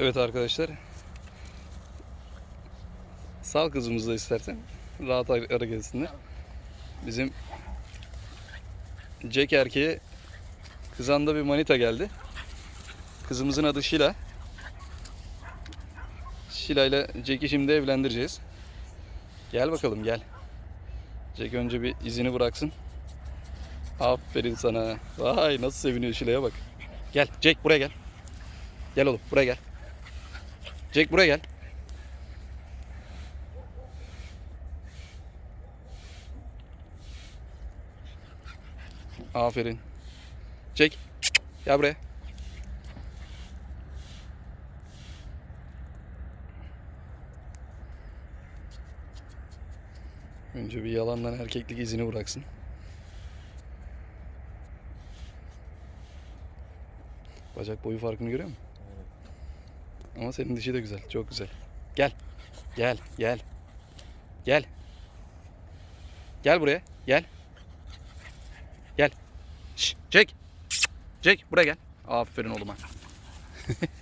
Evet arkadaşlar. Sal kızımızı da istersen. Rahat har- hareket etsinler. Bizim Jack erkeğe kızanda bir manita geldi. Kızımızın adı Şila. Şila ile Jack'i şimdi evlendireceğiz. Gel bakalım gel. Jack önce bir izini bıraksın. Aferin sana. Vay nasıl seviniyor Şila'ya bak. Gel Jack buraya gel. Gel oğlum buraya gel. Jack buraya gel. Aferin. Jack gel buraya. Önce bir yalandan erkeklik izini bıraksın. Bacak boyu farkını görüyor musun? Ama senin dişi de güzel. Çok güzel. Gel. Gel. Gel. Gel. Gel buraya. Gel. Gel. Şş, Jack. Jack buraya gel. Aferin oğluma.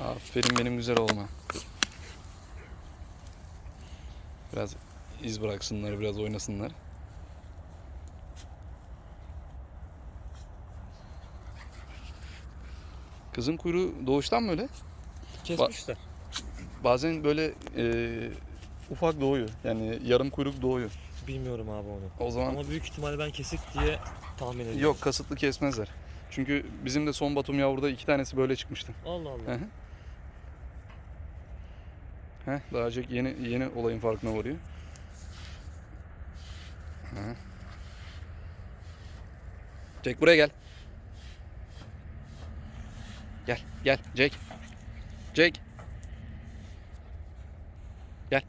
Aferin benim güzel oğluma. Biraz iz bıraksınlar, biraz oynasınlar. Kızın kuyruğu doğuştan mı öyle? Kesmişler. Bazen böyle e, ufak doğuyor. Yani yarım kuyruk doğuyor. Bilmiyorum abi onu. O zaman Ama büyük ihtimalle ben kesik diye tahmin ediyorum. yok kasıtlı kesmezler. Çünkü bizim de son Batum yavruda iki tanesi böyle çıkmıştı. Allah Hı Allah. hı. Heh, daha Jack yeni yeni olayın farkına varıyor. Hı. Jack buraya gel. Gel, gel Jack. Jack. Gel.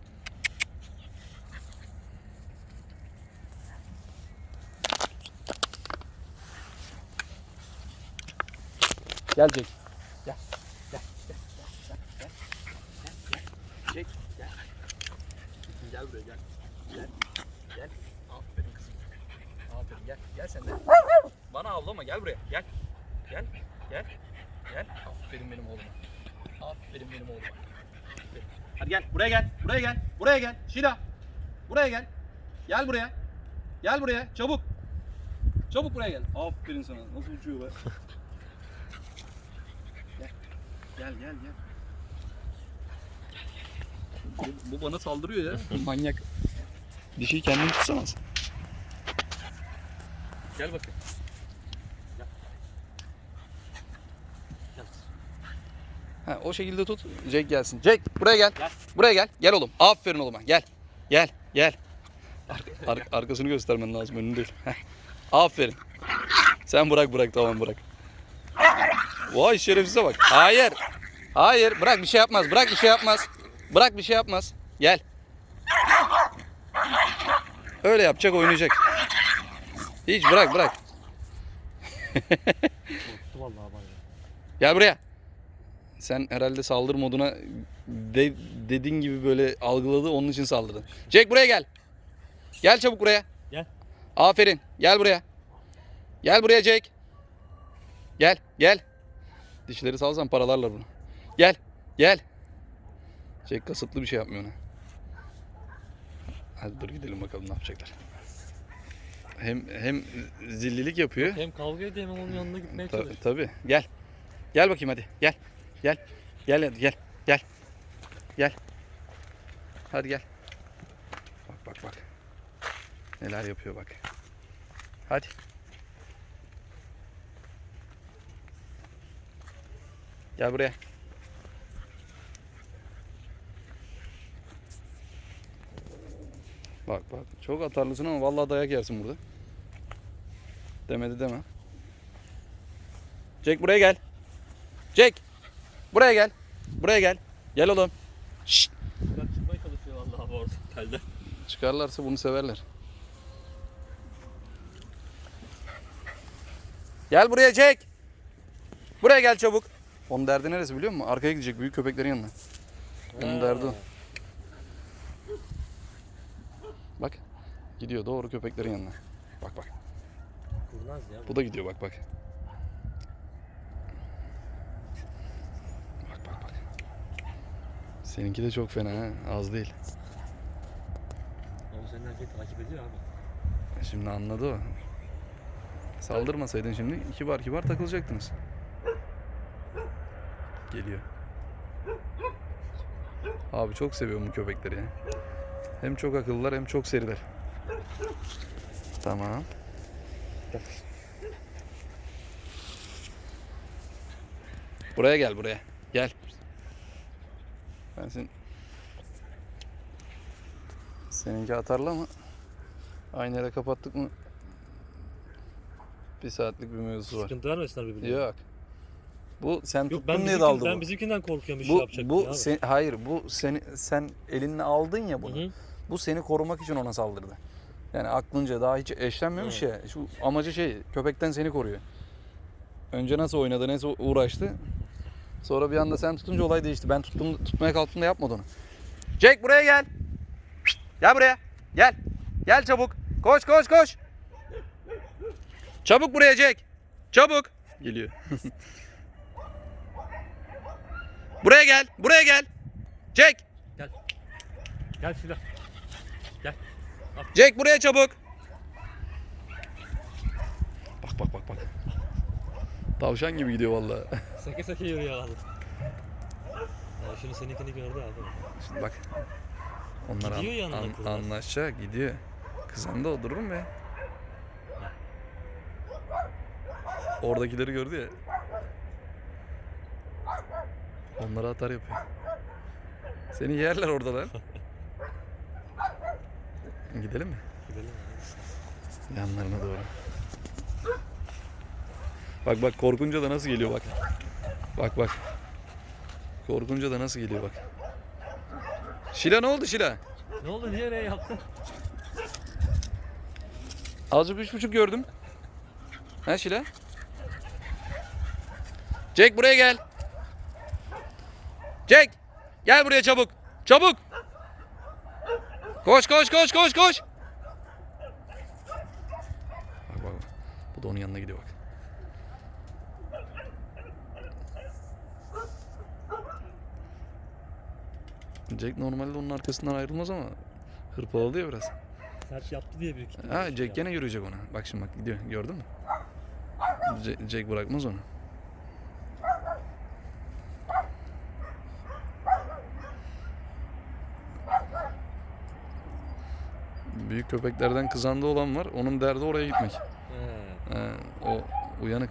Gel Jack. Gel. Gel. Gel. Gel. Gel. Gel. Jack. Gel. Gel buraya gel. Gel. Gel. Aferin kızım. Aferin gel. Gel sen de. Bana avlama gel buraya. Gel. Gel. Gel. Gel. Aferin benim oğluma. Aferin benim oğluma. Aferin. Hadi gel. Buraya gel. Buraya gel. Buraya gel. Şila. Buraya gel. Gel buraya. Gel buraya. Çabuk. Çabuk buraya gel. Aferin sana. Nasıl uçuyor be. Gel gel gel. Bu, bu bana saldırıyor ya. Manyak. Dişiyi kendin tutsamaz. Gel bakayım. Gel. Gel. Ha, o şekilde tut. Jack gelsin. Jack buraya gel. Gel. Buraya gel. Gel oğlum. Aferin oğluma. Gel. Gel. Gel. Ar- ar- arkasını göstermen lazım. Önünü değil. Heh. Aferin. Sen bırak bırak tamam bırak. Vay şerefsize bak. Hayır. Hayır. Bırak bir şey yapmaz. Bırak bir şey yapmaz. Bırak bir şey yapmaz. Gel. Öyle yapacak oynayacak. Hiç bırak bırak. Gel buraya. Sen herhalde saldırı moduna de, dediğin gibi böyle algıladı onun için saldırdın. Jack buraya gel. Gel çabuk buraya. Gel. Aferin. Gel buraya. Gel buraya Jack. Gel. Gel. Dişleri salsan paralarlar bunu. Gel. Gel. Jack kasıtlı bir şey yapmıyor ona. Hadi dur gidelim bakalım ne yapacaklar. Hem hem zillilik yapıyor. Hem kavga ediyor hem onun yanına gitmeye Ta- çalışıyor. tabii. Gel. Gel bakayım hadi. Gel. Gel. Gel hadi gel. Gel. Gel. Hadi gel. Bak bak bak. Neler yapıyor bak. Hadi. Gel buraya. Bak bak. Çok atarlısın ama vallahi dayak yersin burada. Demedi deme. Jack buraya gel. Jack. Buraya gel. Buraya gel. Gel oğlum. Şşt. Çıkmaya çalışıyor vallahi bu orada telden. Çıkarlarsa bunu severler. Gel buraya Jack. Buraya gel çabuk. Onun derdi neresi biliyor musun? Arkaya gidecek büyük köpeklerin yanına. Onun derdi o. Bak. Gidiyor doğru köpeklerin yanına. Bak bak. Kurnaz ya. Bu da gidiyor bak bak. Seninki de çok fena ha. Az değil. Ama senin erkeği takip ediyor abi. Şimdi anladı o. Saldırmasaydın şimdi kibar kibar takılacaktınız. Geliyor. Abi çok seviyorum bu köpekleri ya. Hem çok akıllılar hem çok seriler. Tamam. Buraya gel buraya. Gel. Ben sen... Seninki atarlı ama aynı yere kapattık mı bir saatlik bir mevzusu var. Sıkıntı vermesinler birbirine. Yok. Bu sen Yok tuttun ben, diye daldı ben bu. bizimkinden korkuyorum bir şey Bu yapacak bu abi. sen, hayır bu seni sen elinle aldın ya bunu. Hı hı. Bu seni korumak için ona saldırdı. Yani aklınca daha hiç eşlenmemiş ya. Şu amacı şey köpekten seni koruyor. Önce nasıl oynadı, nasıl uğraştı. Sonra bir anda sen tutunca olay değişti. Ben tuttum, tutmaya kalktığımda yapmadı onu. Jack buraya gel. Gel buraya. Gel. Gel çabuk. Koş koş koş. Çabuk buraya Jack. Çabuk. Geliyor. buraya gel. Buraya gel. Jack. Gel Şila. Jack buraya çabuk. Bak bak bak bak. Tavşan gibi gidiyor vallahi. Seke seke yürüyor abi. Ya şimdi seninkini gördü abi. Şimdi bak. Onlar Gidiyor an- yanına an- kızlar. anlaşacak gidiyor. Kızan da o durur mu ya? Oradakileri gördü ya. Onlara atar yapıyor. Seni yerler orada lan. Gidelim mi? Gidelim. Yanlarına doğru. Bak bak korkunca da nasıl geliyor bak. Bak bak. Korkunca da nasıl geliyor bak. Şila ne oldu Şila? Ne oldu niye öyle yaptın? Azıcık üç buçuk gördüm. Ha Şila? Jack buraya gel. Jack! Gel buraya çabuk. Çabuk! Koş koş koş koş koş! Bak bak bak. Bu da onun yanına gidiyor bak. Jack normalde onun arkasından ayrılmaz ama hırpaladı ya biraz. Sert yaptı diye büyük ihtimalle. Ha şey Jack gene yürüyecek ona. Bak şimdi bak gidiyor. Gördün mü? Jack, Jack bırakmaz onu. Büyük köpeklerden kızanda olan var. Onun derdi oraya gitmek. He. Ha, o uyanık.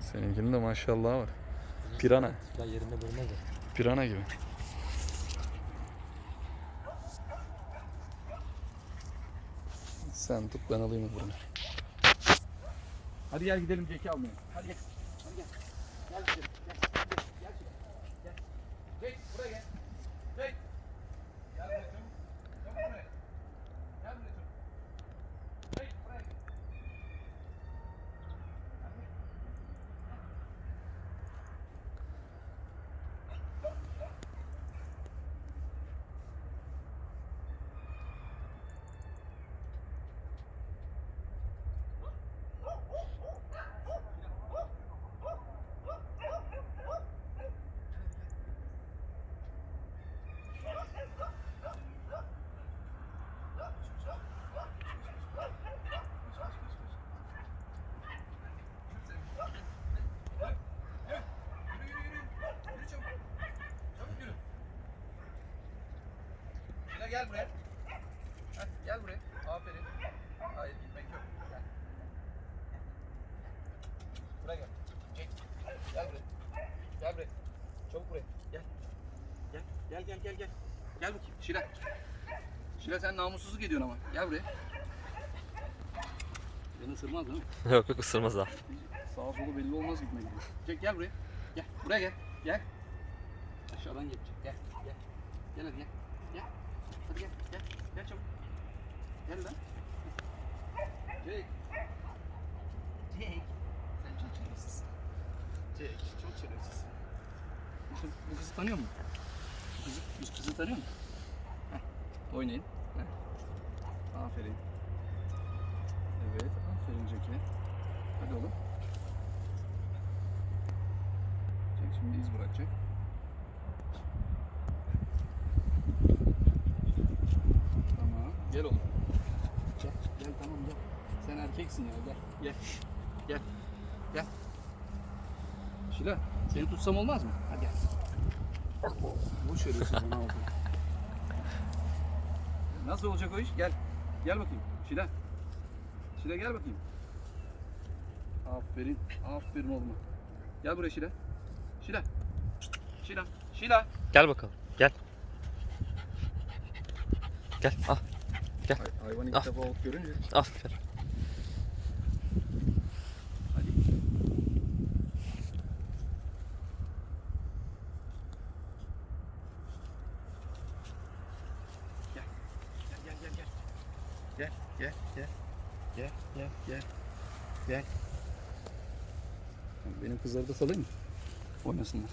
Seninkinin de maşallah var. Pirana. Ya yerinde durmaz ya. Pirana gibi. Sen tut ben alayım bunu. Hadi gel gidelim Jack'i almaya. Hadi gel. Hadi gel. Gel gidelim. Gel. Gel. Jack buraya gel. Jack. Gel buraya çabuk. Çabuk buraya. Gel buraya çabuk. Jack buraya gel. Gel buraya. Yürü yürü yürü. Yürü çabuk. Çabuk yürü. Şila gel buraya. Heh, gel buraya. Aferin. Hayır gitmek yok. Gel. Buraya gel. Çek. Gel buraya. Gel buraya. Çabuk buraya. Gel. Gel. Gel gel gel gel. Gel bakayım. Şila. Şila sen namussuzluk ediyorsun ama. Gel buraya. Beni ısırmaz değil mi? Yok yok ısırmaz abi. Sağa solu belli olmaz gitme gibi. Çek gel buraya. Gel. Buraya gel. Gel. Aşağıdan geçecek. Gel. Gel. Gel hadi gel. Gel. Çabuk. Gel lan. Jake. Jake. Sen çok şerefsizsin. Jake çok şerefsizsin. Bu, bu kızı tanıyor musun? Bu kızı, bu kızı tanıyor musun? Heh. Oynayın. Heh. Aferin. Evet. Aferin Jack'e. Hadi oğlum. bırakacak. Tamam. Gel oğlum. Gel, gel tamam gel. Sen erkeksin ya gel. Gel. Gel. Gel. Şila seni tutsam olmaz mı? Hadi gel. Bu şerefsiz bana oldu. Nasıl olacak o iş? Gel. Gel bakayım. Şila. Şila gel bakayım. Aferin. Aferin oğluma. Gel buraya Şila. Şila. Şila. Şila. Gel bakalım. Gel. Gel. Al. Hay- hayvan ilk Ah. defa ot görünce. Aferin. Gel. Gel gel gel gel. Gel gel gel. Gel gel gel. Gel. Benim kızları da salayım mı? Oynasınlar.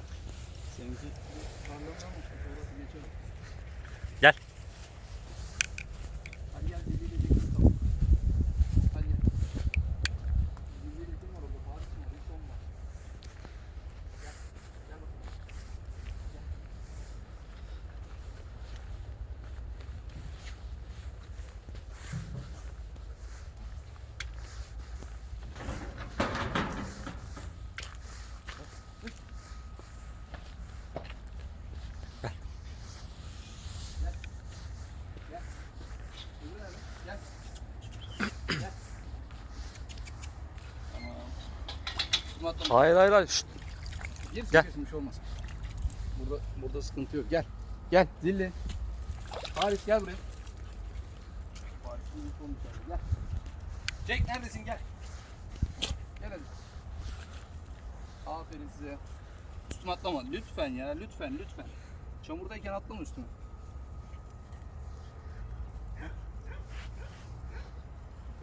Seninki parlamıyor mu? Orası geçelim. Gel. Hadi gel deli deli kız tamam. Hadi gel. Zilli kim var orada? Paris mi var? Hilton var. Gel. Gel bakalım. Gel. Öbür nerede? Gel. Gel. Tamam. Üstüme atlama. Hayır hayır hayır. Şşt. Gir Gel. kesilmiş olmaz. Burada burada sıkıntı yok. Gel. Gel zilli. Haris gel buraya. Haris'in olmuş abi, Gel. Jack neredesin gel. Gel hadi. Aferin size. Üstüme atlama. Lütfen ya lütfen lütfen. Çamurdayken atlama üstüme.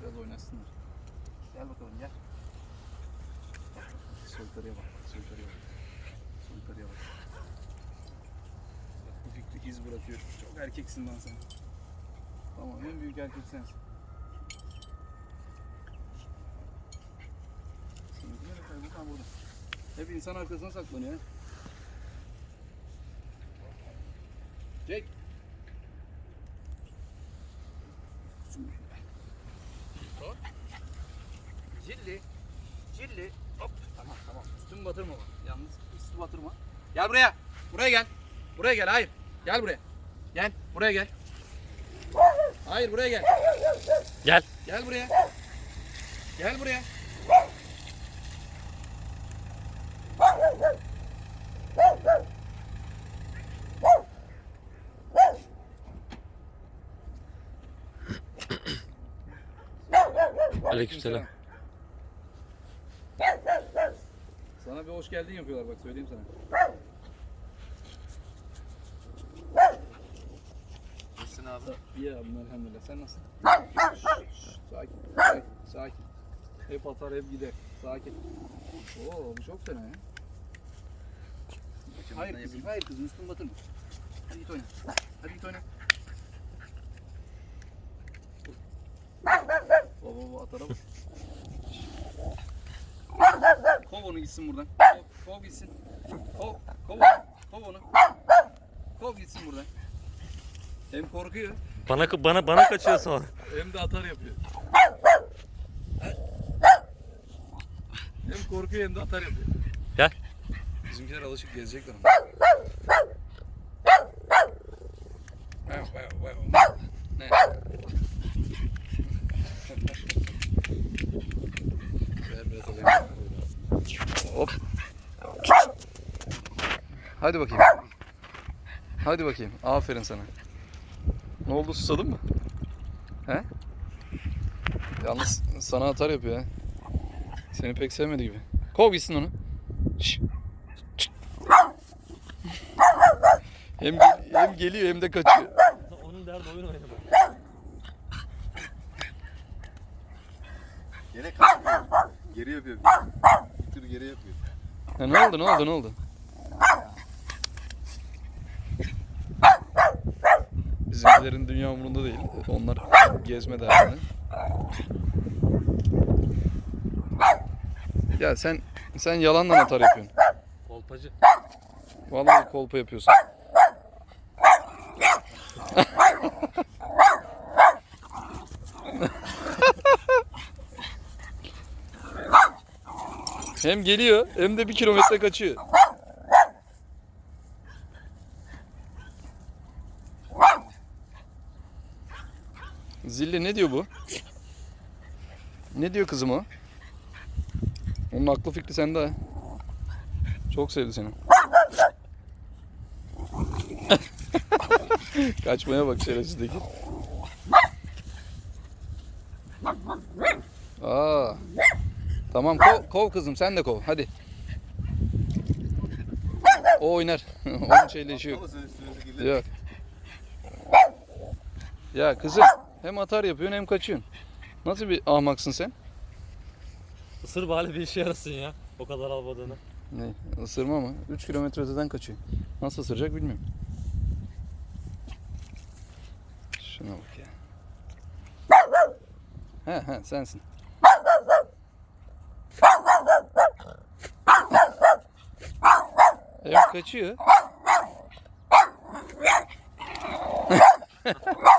Biraz oynasınlar. Gel bakalım gel. Soytarıya bak. Soytarıya bak. Soytarıya bak. Bak bu fikri iz bırakıyor. Çok erkeksin lan sen. Tamam en büyük erkek sensin. Ha burada. Hep insan arkasına saklanıyor. ha. Jack. Hop. Cilli. Cilli. Hop. Tamam tamam. Üstümü batırma bak. Yalnız üstü batırma. Gel buraya. Buraya gel. Buraya gel. Hayır. Gel buraya. Gel. Buraya gel. Hayır buraya gel. Gel. Gel buraya. Gel buraya. Aleykümselam. Geldin yapıyorlar bak söyleyeyim sana. Nasılsın abi? İyi abi elhamdülillah. Sen nasılsın? Sakin, sakin, sakin. Hep atar hep gider. Sakin. Oo bu çok fena ya. Hayır kızım, hayır kızım üstünü batırma. Hadi git oyna. Hadi git oyna. Baba baba atara bak. Kov onu gitsin buradan. Kov, gitsin. Kov, kov onu. Kov onu. Kov gitsin buradan. Hem korkuyor Bana bana bana kaçıyor sonra. hem de atar yapıyor. Hem korkuyor hem de atar yapıyor. Gel. Bizimkiler alışık gezecekler ama. Ne? Ver biraz alayım. Hop. Hadi bakayım. Hadi bakayım. Aferin sana. Ne oldu susadın mı? He? Yalnız sana atar yapıyor ha. Seni pek sevmedi gibi. Kov gitsin onu. Şş. Hem, hem geliyor hem de kaçıyor. Onun derdi oyun oynamak. Gene kaçmıyor. Geri yapıyor. Bir tür geri yapıyor. Ha, ne oldu ne oldu ne oldu? Bizimkilerin dünya umurunda değil. Onlar gezme derdinde. Ya sen sen yalanla atar yapıyorsun. Kolpacı. Vallahi kolpa yapıyorsun. hem geliyor hem de bir kilometre kaçıyor. Zilli ne diyor bu? Ne diyor kızım o? Onun aklı fikri sende ha. Çok sevdi seni. Kaçmaya bak şerefsizdeki. Aa. Tamam kov, kov kızım sen de kov hadi. O oynar. Onun şeyle işi yok. Yok. Ya kızım hem atar yapıyorsun hem kaçıyorsun. Nasıl bir ahmaksın sen? Isır bari bir işe yarasın ya. O kadar almadığını. Ne? Isırma mı? 3 kilometre öteden kaçıyor. Nasıl ısıracak bilmiyorum. Şuna bak ya. He he sensin. Evet kaçıyor.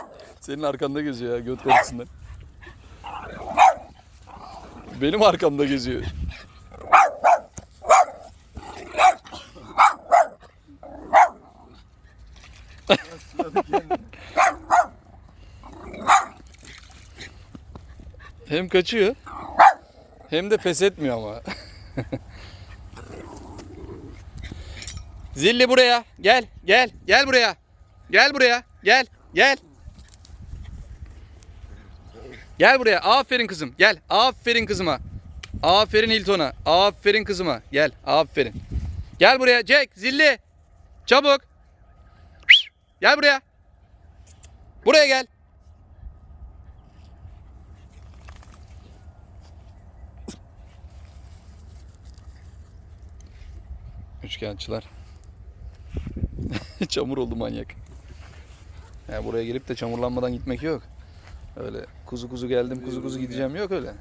Senin arkanda geziyor ya göt korkusundan. Benim arkamda geziyor. Hem kaçıyor hem de pes etmiyor ama. Zilli buraya. Gel, gel, gel buraya. Gel buraya. Gel, gel. Gel buraya. Aferin kızım. Gel. Aferin kızıma. Aferin Hilton'a. Aferin kızıma. Gel. Aferin. Gel buraya. Jack, zilli. Çabuk. Gel buraya. Buraya gel. Üçkağıtçılar. Çamur oldu manyak. Ya buraya gelip de çamurlanmadan gitmek yok. Öyle kuzu kuzu geldim kuzu kuzu gideceğim yok öyle.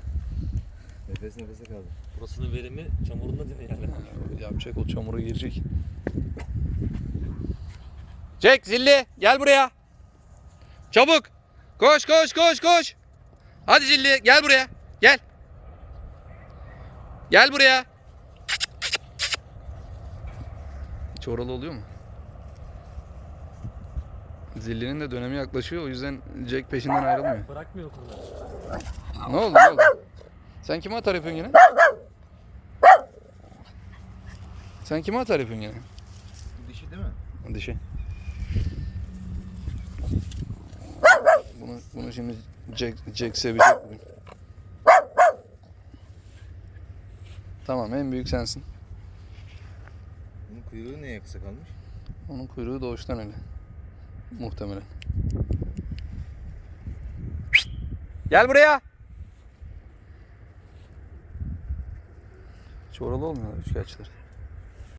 Nefes nefese kaldı. Burasının verimi çamurunda değil mi yani? Yapacak o çamura girecek. Jack zilli gel buraya. Çabuk. Koş koş koş koş. Hadi zilli gel buraya. Gel. Gel buraya. Hiç oralı oluyor mu? Zilli'nin de dönemi yaklaşıyor o yüzden Jack peşinden ayrılmıyor. Bırakmıyor kurdu. Ne oldu ne oldu? Sen kime atar yapıyorsun yine? Sen kime atar yapıyorsun yine? Dişi değil mi? Dişi. Bunu, bunu şimdi Jack, Jack sevecek bugün. Tamam en büyük sensin. Bunun kuyruğu niye kısa kalmış? Onun kuyruğu doğuştan öyle. Muhtemelen. Gel buraya. Hiç oralı olmuyorlar üçkağıtçılar.